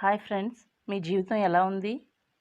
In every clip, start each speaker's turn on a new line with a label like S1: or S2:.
S1: Hi friends మీ జీవితం ఎలా ఉంది?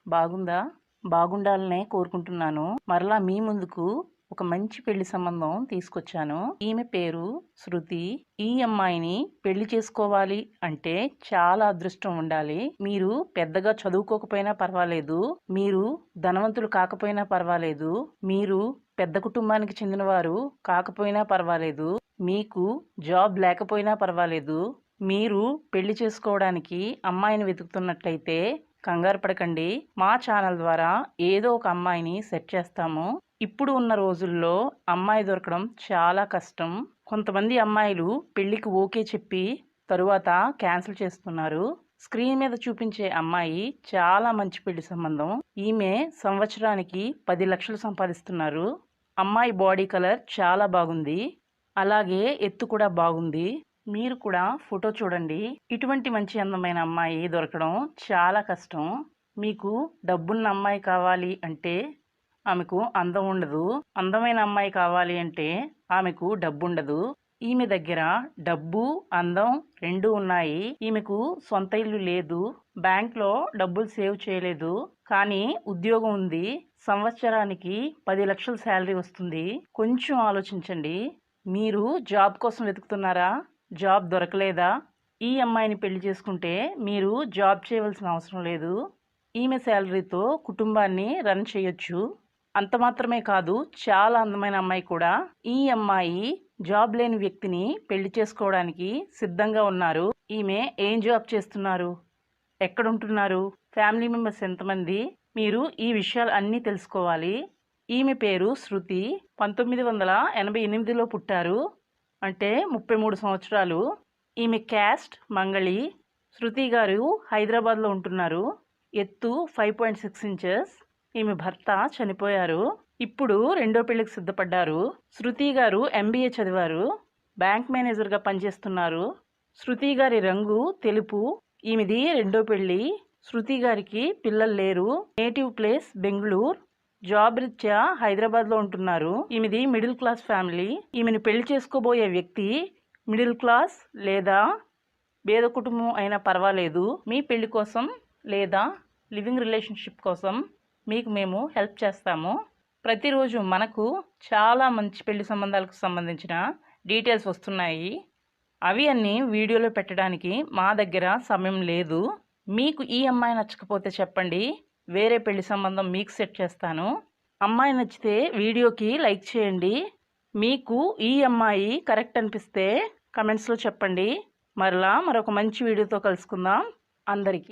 S1: బాగుందా? బాగుండాలనే కోరుకుంటున్నాను. మరలా మీ ముందుకు ఒక మంచి పెళ్ళి సంబంధం తీసుకొచ్చాను. ఈమె పేరు శృతి. ఈ అమ్మాయిని పెళ్ళి చేసుకోవాలి అంటే చాలా అదృష్టం ఉండాలి. మీరు పెద్దగా చదువుకోకపోయినా పర్వాలేదు. మీరు ధనవంతులు కాకపోయినా పర్వాలేదు. మీరు పెద్ద కుటుంబానికి చెందినవారు కాకపోయినా పర్వాలేదు. మీకు జాబ్ లేకపోయినా పర్వాలేదు. మీరు పెళ్ళి చేసుకోవడానికి అమ్మాయిని వెతుకుతున్నట్లయితే కంగారు పడకండి. మా ఛానల్ ద్వారా ఏదో ఒక అమ్మాయిని సెట్ చేస్తాము. ఇప్పుడు ఉన్న రోజుల్లో అమ్మాయి దొరకడం చాలా కష్టం. కొంతమంది అమ్మాయిలు పెళ్ళికి ఓకే చెప్పి తరువాత క్యాన్సిల్ చేస్తున్నారు. స్క్రీన్ మీద చూపించే అమ్మాయి చాలా మంచి పెళ్ళి సంబంధం. ఈమె సంవత్సరానికి పది లక్షలు సంపాదిస్తున్నారు. అమ్మాయి బాడీ కలర్ చాలా బాగుంది. అలాగే ఎత్తు కూడా బాగుంది. మీరు కూడా ఫోటో చూడండి. ఇటువంటి మంచి అందమైన అమ్మాయి దొరకడం చాలా కష్టం. మీకు డబ్బున్న అమ్మాయి కావాలి అంటే ఆమెకు అందం ఉండదు. అందమైన అమ్మాయి కావాలి అంటే ఆమెకు డబ్బు ఉండదు. ఈమె దగ్గర డబ్బు అందం రెండు ఉన్నాయి. ఈమెకు సొంత ఇల్లు లేదు. బ్యాంక్లో డబ్బులు సేవ్ చేయలేదు. కానీ ఉద్యోగం ఉంది. సంవత్సరానికి పది లక్షల శాలరీ వస్తుంది. కొంచెం ఆలోచించండి. మీరు జాబ్ కోసం వెతుకుతున్నారా? జాబ్ దొరకలేదా? ఈ అమ్మాయిని పెళ్ళి చేసుకుంటే మీరు జాబ్ చేయవలసిన అవసరం లేదు. ఈమె శాలరీతో కుటుంబాన్ని రన్ చేయొచ్చు. అంత మాత్రమే కాదు చాలా అందమైన అమ్మాయి కూడా. ఈ అమ్మాయి జాబ్ లేని వ్యక్తిని పెళ్ళి చేసుకోవడానికి సిద్ధంగా ఉన్నారు. ఈమె ఏం జాబ్ చేస్తున్నారు? ఎక్కడ ఉంటున్నారు ఫ్యామిలీ మెంబర్స్ ఎంతమంది? మీరు ఈ విషయాలు అన్నీ తెలుసుకోవాలి. ఈమె పేరు శృతి. పంతొమ్మిది వందల ఎనభై ఎనిమిదిలో పుట్టారు. అంటే ముప్పై మూడు సంవత్సరాలు. ఈమె క్యాస్ట్ మంగళి. శృతి గారు హైదరాబాద్లో ఉంటున్నారు. ఎత్తు ఫైవ్ పాయింట్ సిక్స్ ఇంచెస్. ఈమె భర్త చనిపోయారు. ఇప్పుడు రెండో పెళ్ళికి సిద్ధపడ్డారు. శృతి గారు ఎంబీఏ చదివారు. బ్యాంక్ మేనేజర్గా పనిచేస్తున్నారు. శృతి గారి రంగు తెలుపు. ఈమెది రెండో పెళ్ళి శృతి గారికి పిల్లలు లేరు. Native place Bengaluru. జాబ్ రీత్యా హైదరాబాద్లో ఉంటున్నారు. ఈమెది మిడిల్ క్లాస్ ఫ్యామిలీ. ఈమెను పెళ్ళి చేసుకోబోయే వ్యక్తి మిడిల్ క్లాస్ లేదా పేద కుటుంబం అయినా పర్వాలేదు. మీ పెళ్ళి కోసం లేదా లివింగ్ రిలేషన్షిప్ కోసం మీకు మేము హెల్ప్ చేస్తాము. ప్రతిరోజు మనకు చాలా మంచి పెళ్ళి సంబంధాలకు సంబంధించిన డీటెయిల్స్ వస్తున్నాయి. అవి అన్నీ వీడియోలో పెట్టడానికి మా దగ్గర సమయం లేదు. మీకు ఈ అమ్మాయి నచ్చకపోతే చెప్పండి. వేరే పెళ్ళి సంబంధం మీకు సెట్ చేస్తాను. అమ్మాయి నచ్చితే వీడియోకి లైక్ చేయండి. మీకు ఈ అమ్మాయి కరెక్ట్ అనిపిస్తే కమెంట్స్లో చెప్పండి. మరలా మరొక మంచి వీడియోతో కలుసుకుందాం. అందరికీ.